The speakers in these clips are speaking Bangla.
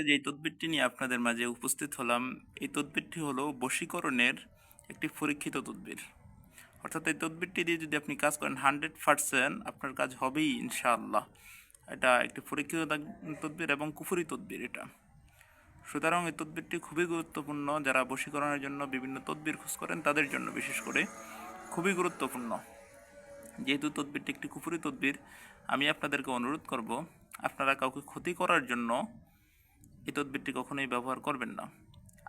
যে তদবিরটি নিয়ে আপনাদের মাঝে উপস্থিত হলাম, এই তদবিরটি হলো বশীকরণের একটি পরীক্ষিত তদবির। অর্থাৎ এই তদবিরটি দিয়ে যদি আপনি কাজ করেন হান্ড্রেড পারসেন্ট আপনার কাজ হবেই ইনশাআল্লাহ। এটা একটি পরীক্ষিত তদবির এবং কুফুরি তদবির এটা। সুতরাং এই তদবিরটি খুবই গুরুত্বপূর্ণ। যারা বশীকরণের জন্য বিভিন্ন তদবির খোঁজ করেন, তাদের জন্য বিশেষ করে খুবই গুরুত্বপূর্ণ। যেহেতু তদবিরটি একটি কুফুরি তদবির, আমি আপনাদেরকে অনুরোধ করব, আপনারা কাউকে ক্ষতি করার জন্য এই তদবিরটি কখনোই ব্যবহার করবেন না।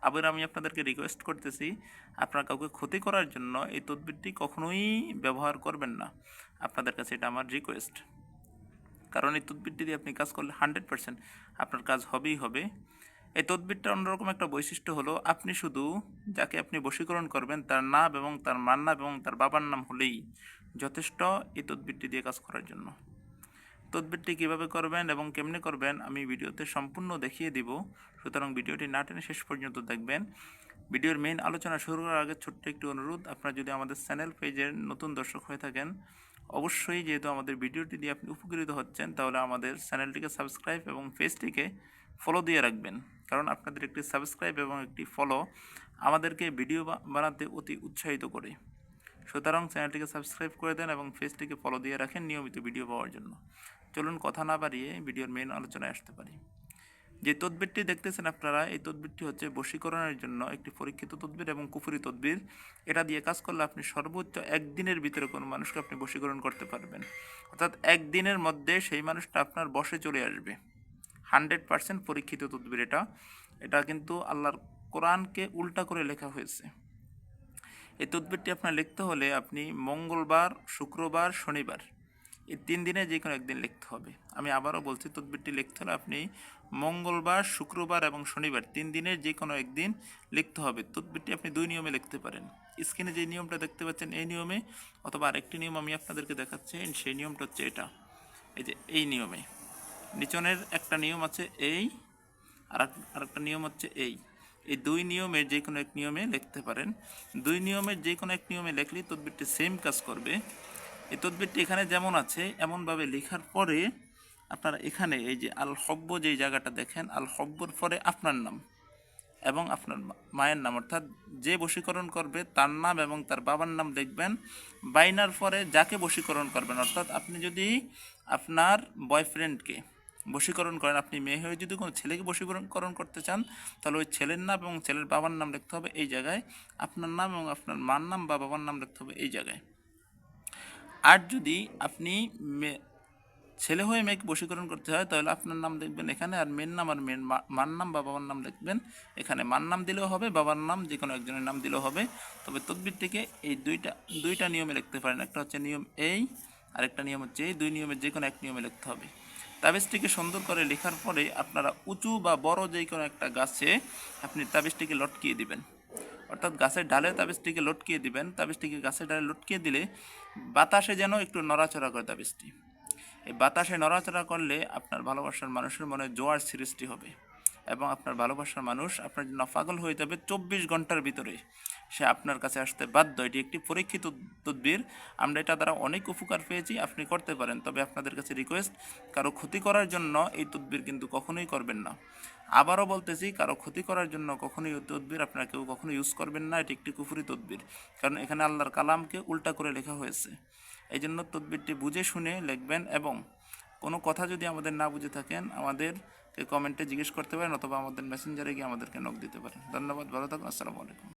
আবার আমি আপনাদেরকে রিকোয়েস্ট করতেছি, আপনারা কাউকে ক্ষতি করার জন্য এই তদবিরটি কখনোই ব্যবহার করবেন না। আপনাদের কাছে এটা আমার রিকোয়েস্ট কারণ এই তদবিরটি দিয়ে আপনি কাজ করলে হান্ড্রেড পার্সেন্ট আপনার কাজ হবেই হবে। এই তদবিরটা অন্যরকম একটা বৈশিষ্ট্য হলো, আপনি শুধু যাকে আপনি বশীকরণ করবেন, তার নাম এবং তার মার নাম এবং তার বাবার নাম হলেই যথেষ্ট এই তদবিরটি দিয়ে কাজ করার জন্য। তদবিরটি কীভাবে করবেন এবং কেমনে করবেন আমি ভিডিওতে সম্পূর্ণ দেখিয়ে দিব। সুতরাং ভিডিওটি না টেনে শেষ পর্যন্ত দেখবেন। ভিডিওর মেইন আলোচনা শুরু করার আগে ছোট্ট একটি অনুরোধ, আপনারা যদি আমাদের চ্যানেল পেজের নতুন দর্শক হয়ে থাকেন, অবশ্যই যেহেতু আমাদের ভিডিওটি দিয়ে আপনি উপকৃত হচ্ছেন, তাহলে আমাদের চ্যানেলটিকে সাবস্ক্রাইব এবং পেজটিকে ফলো দিয়ে রাখবেন। কারণ আপনাদের একটি সাবস্ক্রাইব এবং একটি ফলো আমাদেরকে ভিডিও বানাতে অতি উৎসাহিত করে। সুতরাং চ্যানেলটিকে সাবস্ক্রাইব করে দেন এবং পেজটিকে ফলো দিয়ে রাখেন নিয়মিত ভিডিও পাওয়ার জন্য। চলুন কথা না বাড়িয়ে ভিডিওর মেন আলোচনায় আসতে পারি। যে তদবিরটি দেখতেছেন আপনারা, এই তদবিরটি হচ্ছে বশীকরণের জন্য একটি পরীক্ষিত তদবির এবং কুফুরি তদবির। এটা দিয়ে কাজ করলে আপনি সর্বোচ্চ একদিনের ভিতরে কোনো মানুষকে আপনি বশীকরণ করতে পারবেন। অর্থাৎ একদিনের মধ্যে সেই মানুষটা আপনার বসে চলে আসবে। হান্ড্রেড পার্সেন্ট পরীক্ষিত তদবির এটা। এটা কিন্তু আল্লাহর কোরআনকে উল্টা করে লেখা হয়েছে। এই তদবিরটি আপনার লিখতে হলে আপনি মঙ্গলবার, শুক্রবার, শনিবার এই তিন দিনে যে কোনো একদিন লিখতে হবে। আমি আবারও বলছি, তদবিরটি লিখতে হলে আপনি মঙ্গলবার, শুক্রবার এবং শনিবার তিন দিনের যে কোনো একদিন লিখতে হবে। তদবিরটি আপনি দুই নিয়মে লিখতে পারেন। স্ক্রিনে যে নিয়মটা দেখতে পাচ্ছেন, এই নিয়মে অথবা আরেকটি নিয়ম আমি আপনাদেরকে দেখাচ্ছি, সেই নিয়মটা হচ্ছে এটা। এই যে এই নিয়মে। নিচনের একটা নিয়ম আছে এই, আর আরেকটা নিয়ম হচ্ছে এই। এই দুই নিয়মে যে কোনো এক নিয়মে লিখতে পারেন। দুই নিয়মের যে কোনো এক নিয়মে লিখলেই তদবিরটি সেম কাজ করবে। এই তদবিরটি এখানে যেমন আছে, এমনভাবে লেখার পরে আপনারা এখানে এই যে আল হব্ব যেই জায়গাটা দেখেন আল হব্বর পরে আপনার নাম এবং আপনার মায়ের নাম, অর্থাৎ যে বশীকরণ করবে তার নাম এবং তার বাবার নাম দেখবেন। বাইনার পরে যাকে বশীকরণ করবেন, অর্থাৎ আপনি যদি আপনার বয়ফ্রেন্ডকে বশীকরণ করেন, আপনি মেয়ে হয়ে যদি কোনো ছেলেকে বশীকরণ করতে চান, তাহলে ওই ছেলের নাম এবং ছেলের বাবার নাম লিখতে হবে এই জায়গায়। আপনার নাম এবং আপনার মার নাম বা বাবার নাম লিখতে হবে এই জায়গায়। আর যদি আপনি ছেলে হয়ে মেয়েকে বশীকরণ করতে হয়, তাহলে আপনার নাম লিখবেন এখানে আর মেয়ের নাম আর মেয়ের মার নাম বা বাবার নাম লিখবেন এখানে। মার নাম দিলেও হবে, বাবার নাম যে কোনো একজনের নাম দিলেও হবে। তবে তদবির থেকে এই দুইটা দুইটা নিয়মে লিখতে পারেন। একটা হচ্ছে নিয়ম এই আরেকটা নিয়ম হচ্ছে এই দুই নিয়মের যে কোনো এক নিয়মে লিখতে হবে। তাবিজটিকে সুন্দর করে লেখার পরে আপনারা উঁচু বা বড় যে কোনো একটা গাছে আপনি তাবিজটিকে লটকিয়ে দিবেন। অর্থাৎ গাছের ডালে তাবিজটিকে লটকিয়ে দিবেন। তাবিজটিকে গাছের ডালে লটকিয়ে দিলে বাতাসে যেন একটু নড়াচড়া করে তাবিজটি। এই বাতাসে নড়াচড়া করলে আপনার ভালোবাসার মানুষের মনে জোয়ার সৃষ্টি হবে এবং আপনার ভালোবাসার মানুষ আপনার জন্য পাগল হয়ে যাবে চব্বিশ ঘণ্টার ভিতরে। সে আপনার কাছে আসতে বাধ্য। এটি একটি পরীক্ষিত তদবির। আমরা এটা দ্বারা অনেক উপকার পেয়েছি, আপনি করতে পারেন। তবে আপনাদের কাছে রিকোয়েস্ট কারও ক্ষতি করার জন্য এই তদবির কিন্তু কখনোই করবেন না। আবারও বলতেছি, কারও ক্ষতি করার জন্য কখনোই তদবির আপনারা কেউ কখনো ইউজ করবেন না। এটি একটি কুফুরি তদবির। কারণ এখানে আল্লাহর কালামকে উল্টা করে লেখা হয়েছে। এই জন্য তদবিরটি বুঝে শুনে লিখবেন এবং কোনো কথা যদি আমাদের না বুঝে থাকেন, আমাদেরকে কমেন্টে জিজ্ঞেস করতে পারেন অথবা আমাদের মেসেঞ্জারে গিয়ে আমাদেরকে নক দিতে পারেন। ধন্যবাদ, ভালো থাকুন, আসসালামু আলাইকুম।